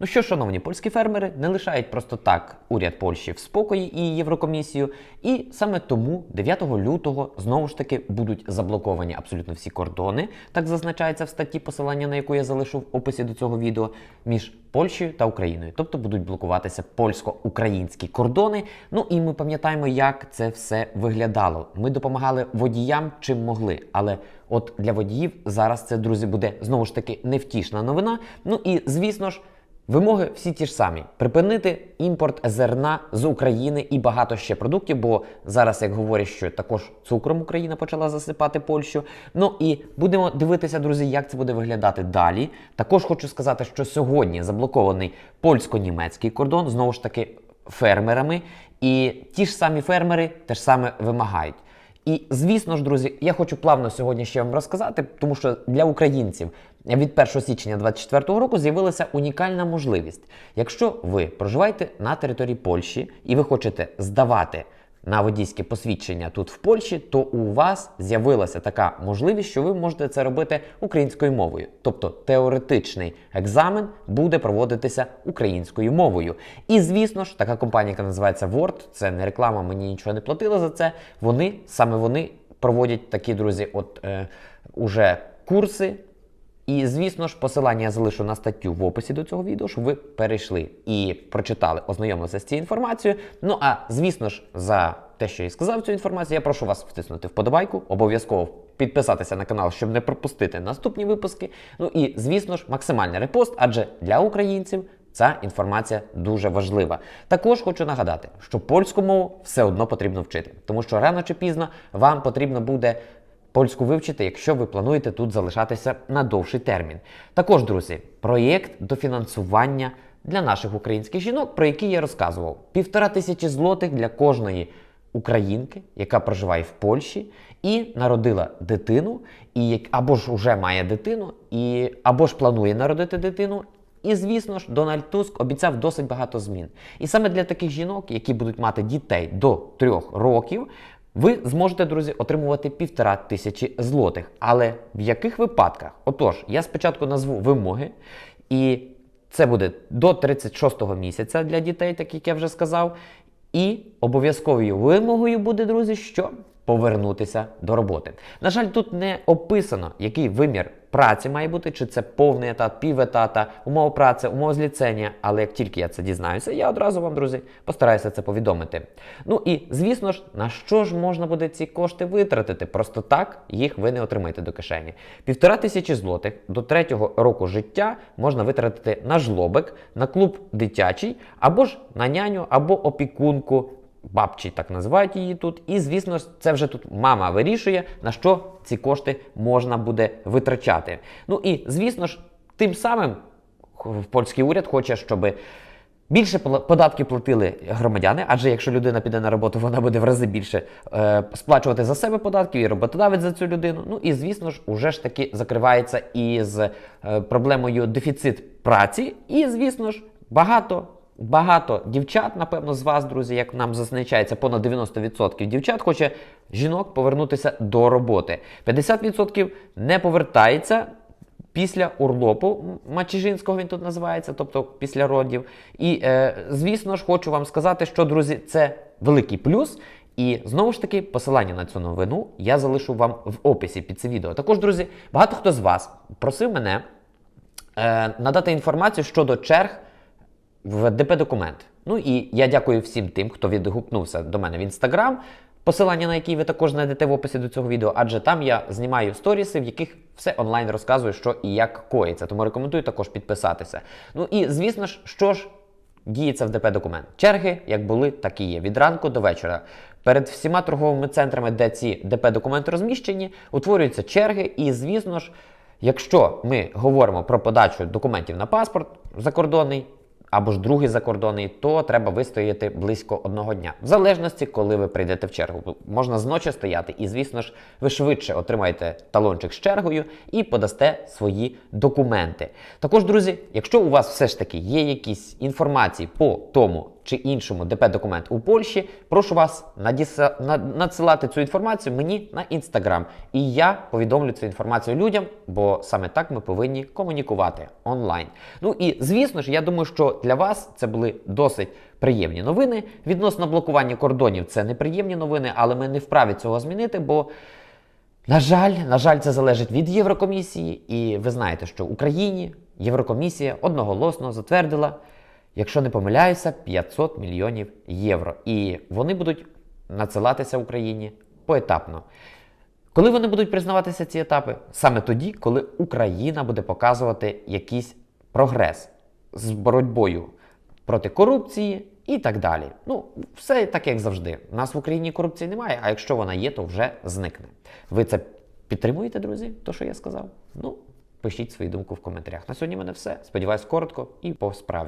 Ну що, шановні польські фермери, не лишають просто так уряд Польщі в спокої і Єврокомісію. І саме тому 9 лютого знову ж таки будуть заблоковані абсолютно всі кордони, так зазначається в статті, посилання на яку я залишу в описі до цього відео, між Польщею та Україною. Тобто будуть блокуватися польсько-українські кордони. Ну і ми пам'ятаємо, як це все виглядало. Ми допомагали водіям чим могли, але от для водіїв зараз це, друзі, буде знову ж таки невтішна новина. Ну і звісно ж. Вимоги всі ті ж самі: припинити імпорт зерна з України і багато ще продуктів. Бо зараз, як говорять, що також цукром Україна почала засипати Польщу. Ну і будемо дивитися, друзі, як це буде виглядати далі. Також хочу сказати, що сьогодні заблокований польсько-німецький кордон знову ж таки фермерами, і ті ж самі фермери теж саме вимагають. І звісно ж, друзі, я хочу плавно сьогодні ще вам розказати, тому що для українців від 1 січня 2024 року з'явилася унікальна можливість. Якщо ви проживаєте на території Польщі і ви хочете здавати на водійське посвідчення тут в Польщі, то у вас з'явилася така можливість, що ви можете це робити українською мовою. Тобто теоретичний екзамен буде проводитися українською мовою. І звісно ж, така компанія, яка називається Word, це не реклама, мені нічого не платила за це. Вони саме вони проводять такі друзі, от е, уже курси. І, звісно ж, посилання я залишу на статтю в описі до цього відео, щоб ви перейшли і прочитали, ознайомилися з цією інформацією. Ну а звісно ж, за те, що я сказав цю інформацію, я прошу вас втиснути вподобайку, обов'язково підписатися на канал, щоб не пропустити наступні випуски. Ну і, звісно ж, максимальний репост, адже для українців. Ця інформація дуже важлива. Також хочу нагадати, що польську мову все одно потрібно вчити, тому що рано чи пізно вам потрібно буде польську вивчити, якщо ви плануєте тут залишатися на довший термін. Також, друзі, проєкт дофінансування для наших українських жінок, про який я розказував. Півтора тисячі злотих для кожної українки, яка проживає в Польщі, і народила дитину, і або ж вже має дитину, і або ж планує народити дитину. І, звісно ж, Дональд Туск обіцяв досить багато змін. І саме для таких жінок, які будуть мати дітей до трьох років, ви зможете, друзі, отримувати півтора тисячі злотих. Але в яких випадках? Отож, я спочатку назву вимоги, і це буде до 36-го місяця для дітей, так як я вже сказав. І обов'язковою вимогою буде, друзі, що повернутися до роботи. На жаль, тут не описано, який вимір праці має бути, чи це повний етат, піветата, умова праці, умова зліцення. Але як тільки я це дізнаюся, я одразу вам, друзі, постараюся це повідомити. Ну і звісно ж, на що ж можна буде ці кошти витратити? Просто так їх ви не отримаєте до кишені. Півтора тисячі злотих до третього року життя можна витратити на жлобик, на клуб дитячий, або ж на няню, або опікунку. Бабчі так називають її тут. І, звісно це вже тут мама вирішує, на що ці кошти можна буде витрачати. Ну і, звісно ж, тим самим польський уряд хоче, щоб більше податків платили громадяни, адже якщо людина піде на роботу, вона буде в рази більше е, сплачувати за себе податків і роботодавець за цю людину. Ну і звісно ж, уже ж таки закривається із е, проблемою дефіцит праці. І, звісно ж, багато. Багато дівчат, напевно, з вас, друзі, як нам зазначається, понад 90% дівчат хоче жінок повернутися до роботи. 50% не повертається після урлопу мачіжинського він тут називається, тобто після родів. І е, звісно ж, хочу вам сказати, що, друзі, це великий плюс. І знову ж таки, посилання на цю новину я залишу вам в описі під це відео. Також, друзі, багато хто з вас просив мене е, надати інформацію щодо черг в ДП документ. Ну і я дякую всім тим, хто відгукнувся до мене в інстаграм, посилання на який ви також знайдете в описі до цього відео, адже там я знімаю сторіси, в яких все онлайн розказую, що і як коїться. Тому рекомендую також підписатися. Ну і звісно ж, що ж діється в ДП документ. Черги, як були, так і є. Від ранку до вечора. Перед всіма торговими центрами, де ці ДП документи розміщені, утворюються черги, і, звісно ж, якщо ми говоримо про подачу документів на паспорт закордонний, або ж другий закордонний, то треба вистояти близько одного дня. В залежності, коли ви прийдете в чергу. Можна зночі стояти, і, звісно ж, ви швидше отримаєте талончик з чергою і подасте свої документи. Також, друзі, якщо у вас все ж таки є якісь інформації по тому, чи іншому ДП-документ у Польщі, прошу вас надіса... надсилати цю інформацію мені на інстаграм. І я повідомлю цю інформацію людям, бо саме так ми повинні комунікувати онлайн. Ну і звісно ж, я думаю, що для вас це були досить приємні новини. Відносно блокування кордонів це неприємні новини, але ми не вправі цього змінити, бо. На жаль, на жаль, це залежить від Єврокомісії, і ви знаєте, що в Україні Єврокомісія одноголосно затвердила, якщо не помиляюся, 500 мільйонів євро. І вони будуть надсилатися Україні поетапно. Коли вони будуть признаватися ці етапи? Саме тоді, коли Україна буде показувати якийсь прогрес з боротьбою проти корупції і так далі. Ну, все так як завжди. У нас в Україні корупції немає, а якщо вона є, то вже зникне. Ви це підтримуєте, друзі? То, що я сказав? Ну, пишіть свою думку в коментарях. На сьогодні в мене все. Сподіваюсь, коротко і по справі.